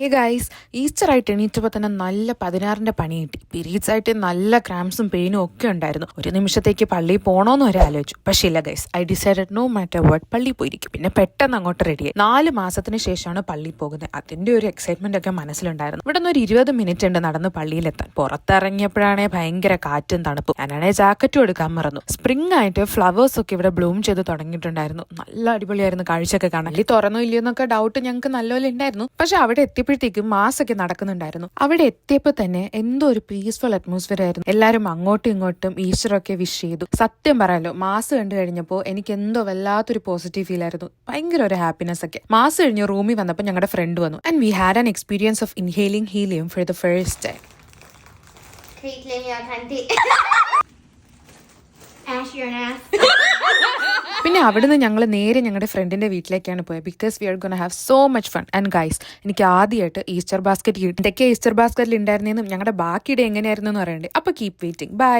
Hey guys Easter ആയിട്ട് എണീറ്റപ്പോൾ തന്നെ നല്ല പതിനാറിന്റെ പണി കിട്ടി. പീരീഡ്സ് ആയിട്ട് നല്ല ക്രാംസും പെയിനും ഒക്കെ ഉണ്ടായിരുന്നു. ഒരു നിമിഷത്തേക്ക് പള്ളിയിൽ പോകണമെന്ന് വരെ ആലോചിച്ചു. പക്ഷേ ഇല്ല guys I decided no matter word പള്ളി പോയിരിക്കും. പിന്നെ പെട്ടെന്ന് അങ്ങോട്ട് റെഡിയായി നാല് മാസത്തിന് ശേഷമാണ് പള്ളി പോകുന്നത്. അതിന്റെ ഒരു എക്സൈറ്റ്മെന്റ് ഒക്കെ മനസ്സിലുണ്ടായിരുന്നു. ഇവിടെ നിന്ന് ഒരു ഇരുപത് മിനിറ്റ് ഉണ്ട് നടന്ന് പള്ളിയിലെത്താൻ. പുറത്തിറങ്ങിയപ്പോഴാണേ ഭയങ്കര കാറ്റും തണുപ്പും. ഞാനാണെ ജാക്കറ്റും എടുക്കാൻ മറന്നു. സ്പ്രിംഗ് ആയിട്ട് ഫ്ലവേഴ്സ് ഒക്കെ ഇവിടെ ബ്ലൂം ചെയ്ത് തുടങ്ങിയിട്ടുണ്ടായിരുന്നു. നല്ല അടിപൊളിയായിരുന്നു കാഴ്ചയൊക്കെ കാണാൻ. ഈ തുറന്നോ ഇല്ലയോ എന്നൊക്കെ ഡൗട്ട് ഞങ്ങൾക്ക് നല്ലപോലെ ഉണ്ടായിരുന്നു. പക്ഷെ അവിടെ എത്തിയപ്പോഴത്തേക്കും മാസ് ഒക്കെ നടക്കുന്നുണ്ടായിരുന്നു. അവിടെ എത്തിയപ്പോൾ തന്നെ എന്തോ ഒരു പീസ്ഫുൾ അറ്റ്മോസ്ഫിയർ ആയിരുന്നു. എല്ലാവരും അങ്ങോട്ടും ഇങ്ങോട്ടും ഈശ്വരൊക്കെ വിഷ് ചെയ്തു. സത്യം പറയാലോ മാസ് കണ്ടു കഴിഞ്ഞപ്പോൾ എനിക്ക് എന്തോ വല്ലാത്തൊരു പോസിറ്റീവ് ഫീൽ ആയിരുന്നു. ഭയങ്കര ഒരു ഹാപ്പിനെസ് ഒക്കെ. മാസ് കഴിഞ്ഞ് റൂമിൽ വന്നപ്പോൾ ഞങ്ങളുടെ ഫ്രണ്ട് വന്നു. And we had an experience of inhaling helium for the first time Can പിന്നെ അവിടുന്ന് ഞങ്ങൾ നേരെ ഞങ്ങളുടെ ഫ്രണ്ടിന്റെ വീട്ടിലേക്കാണ് പോയത് because we are gonna have so much fun and guys എനിക്ക് ആദ്യമായിട്ട് ഈസ്റ്റർ ബാസ്ക്കറ്റ് കിട്ടി. ഇതൊക്കെ ഈസ്റ്റർ ബാസ്ക്കറ്റിൽ ഉണ്ടായിരുന്നെന്നും ഞങ്ങളുടെ ബാക്കിയുടെ എങ്ങനെയായിരുന്നു എന്ന് പറയുന്നുണ്ട് അപ്പോൾ കീപ് വെയിറ്റിംഗ് ബൈ